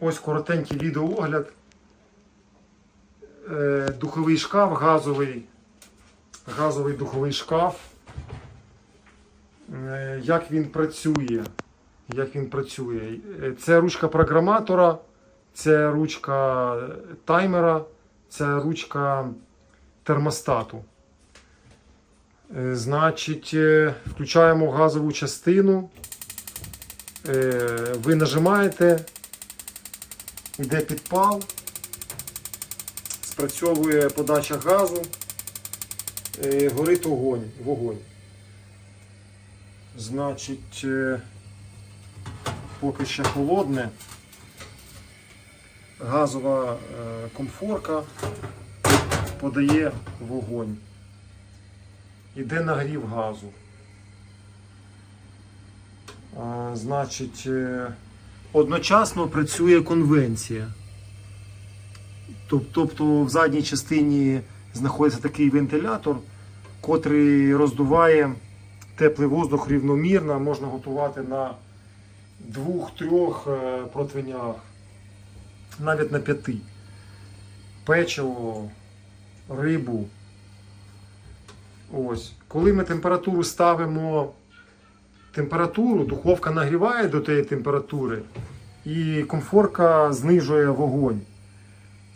Ось коротенький відеоогляд. Е, Духовий шкаф, газовий, газовий духовий шкаф. Е, Як він працює? Як він працює? Е, Це ручка програматора, це ручка таймера, це ручка термостату. Значить, включаємо газову частину. Ви нажимаєте, йде підпал, спрацьовує подача газу, е, горить огонь, вогонь. Значить, е, поки ще холодне, газова е, комфорка подає вогонь. Іде нагрів газу. Значить, одночасно працює конвенція. Тобто в задній частині знаходиться такий вентилятор, котрий роздуває теплий воздух рівномірно, можна готувати на двох-трьох е, противнях, навіть на п'яти. Печиво, рибу. Ось. Коли ми температуру ставимо, температуру, духовка нагріває до тієї температури, і комфорка знижує вогонь.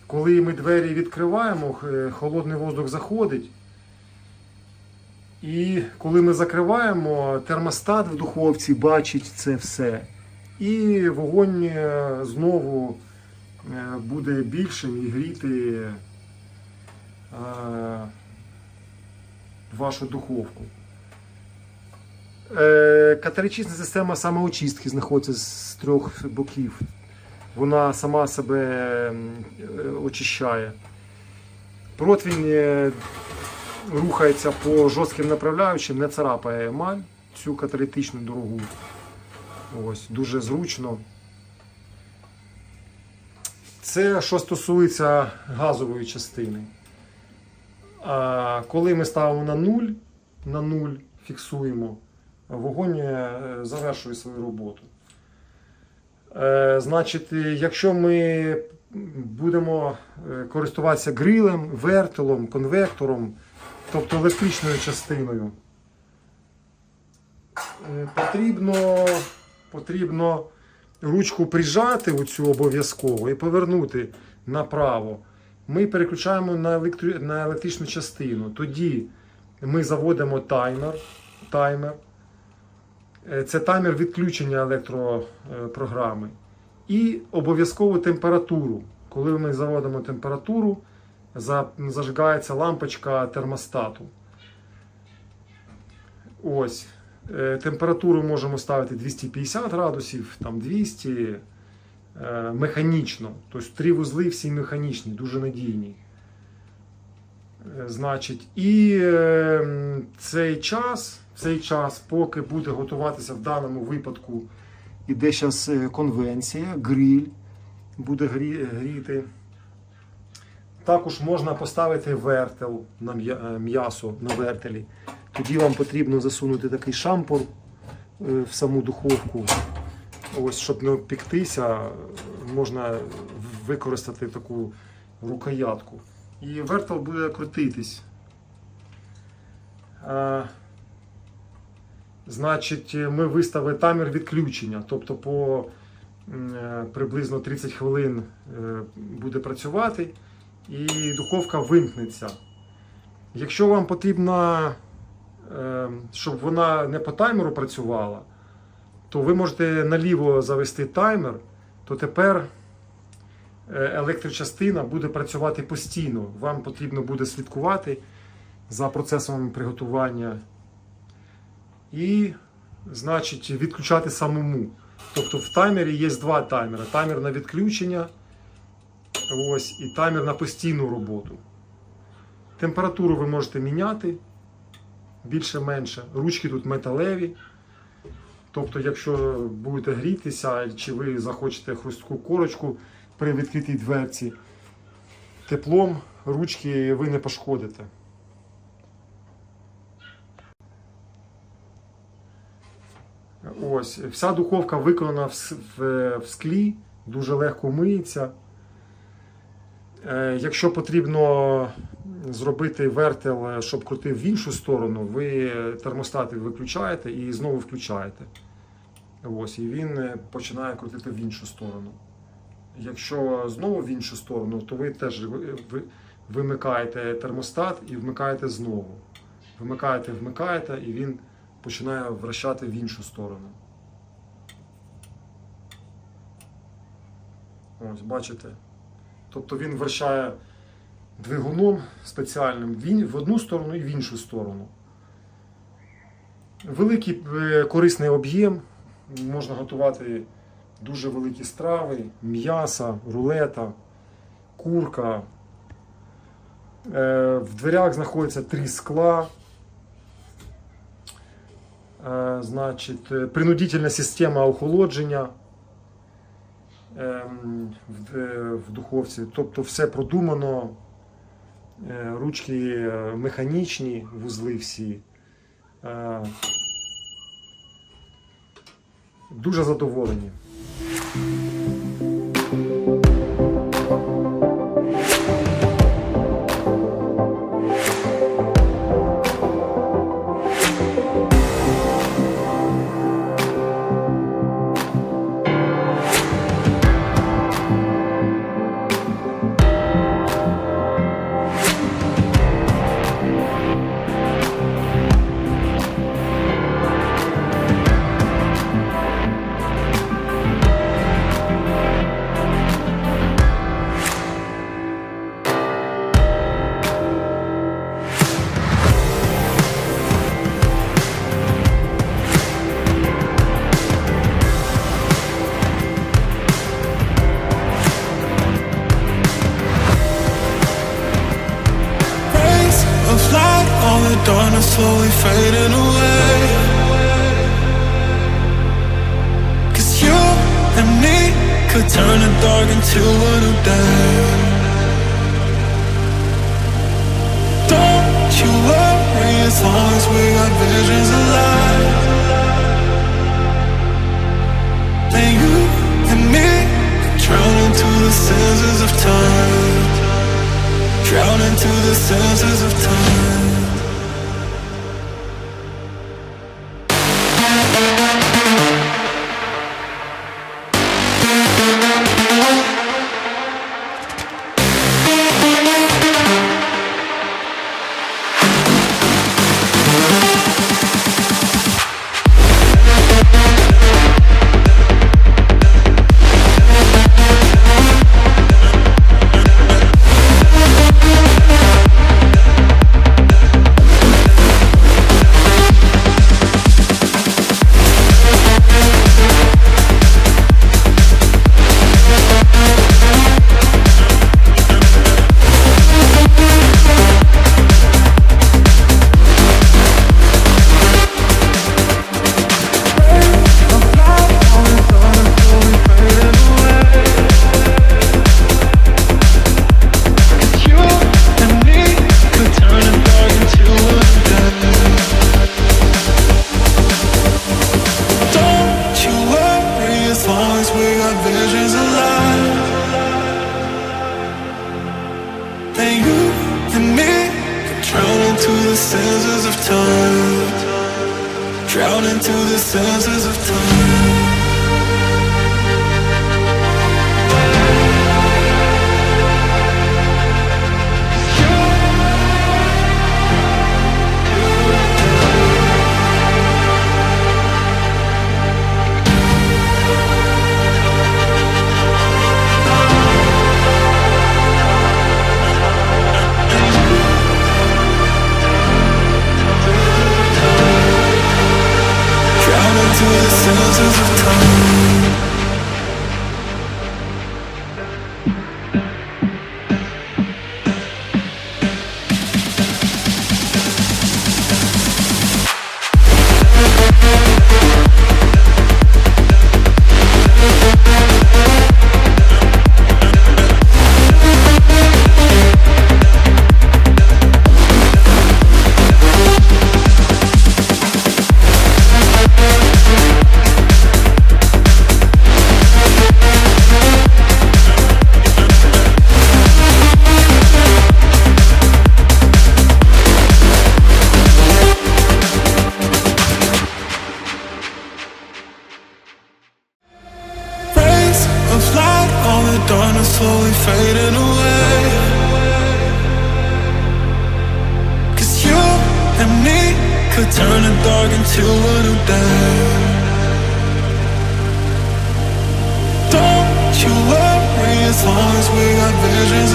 Коли ми двері відкриваємо, холодний воздух заходить. І коли ми закриваємо, термостат в духовці бачить це все. І вогонь е, знову е, буде більшим і гріти е, вашу духовку. Е, Катарична система самоочистки знаходиться з трьох боків. Вона сама себе е, очищає. Противень е, рухається по жорстким направляючим, не царапає емаль, цю каталітичну дорогу. Ось, дуже зручно. Це що стосується газової частини. А коли ми ставимо на нуль, на нуль фіксуємо, вогонь е, завершує свою роботу. Е, Значить, е, якщо ми будемо користуватися грилем, вертелом, конвектором, тобто електричною частиною, потрібно, потрібно ручку прижати у цю обов'язково і повернути направо. Ми переключаємо на, електри... на електричну частину. Тоді ми заводимо таймер. таймер. Е, Це таймер відключення електропрограми. І обов'язкову температуру. Коли ми заводимо температуру, зажигається лампочка термостату. Ось. Е, Температуру можемо ставити 250 градусів, там 200 е, механічно. Тобто три вузли всі механічні, дуже надійні. Е, Значить, і е, цей час, цей час, поки буде готуватися в даному випадку, іде зараз конвенція, гриль буде грі- гріти. Також можна поставити вертел на е, м'ясо на вертелі. Тоді вам потрібно засунути такий шампур е, в саму духовку. Ось, щоб не обпіктися, можна використати таку рукоятку. І вертел буде крутитись. Значить, ми виставили таймер відключення. Тобто по е, приблизно 30 хвилин е, буде працювати і духовка вимкнеться. Якщо вам потрібно, е, щоб вона не по таймеру працювала, то ви можете наліво завести таймер, то тепер електрочастина буде працювати постійно. Вам потрібно буде слідкувати за процесом приготування і, значить, відключати самому. Тобто в таймері є два таймери: таймер на відключення ось, і таймер на постійну роботу. Температуру ви можете міняти більше-менше. Ручки тут металеві. Тобто, якщо будете грітися, чи ви захочете хрустку корочку при відкритій дверці, теплом ручки ви не пошкодите. Ось, вся духовка виконана в, в, в склі, дуже легко миється. Е, Якщо потрібно зробити вертел, щоб крутив в іншу сторону, ви термостати виключаєте і знову включаєте. Ось, і він е, починає крутити в іншу сторону. Якщо знову в іншу сторону, то ви теж ви- ви- вимикаєте термостат і вмикаєте знову. Вимикаєте, вмикаєте, і він починає вращати в іншу сторону. Ось, бачите. Тобто він вращає двигуном спеціальним в одну сторону і в іншу сторону. Великий е, корисний об'єм. Можна готувати дуже великі страви, м'яса, рулета, курка. Е, В дверях знаходиться три скла. Е, Значить, е, принудительна система охолодження ем, в, духовці. Тобто все продумано, ручки механічні, вузли всі. Дуже задоволені. Thank you. Slowly fading away. Cause you and me could turn the dark into a new day. Don't you worry as long as we got visions alive. Then you and me drown into the senses of time. Drown into the senses of time. Then you and me could drown into the senses of time. Drown into the senses of time. Slowly fading away. Cause you and me could turn the dark into a new day. Don't you worry as long as we got visions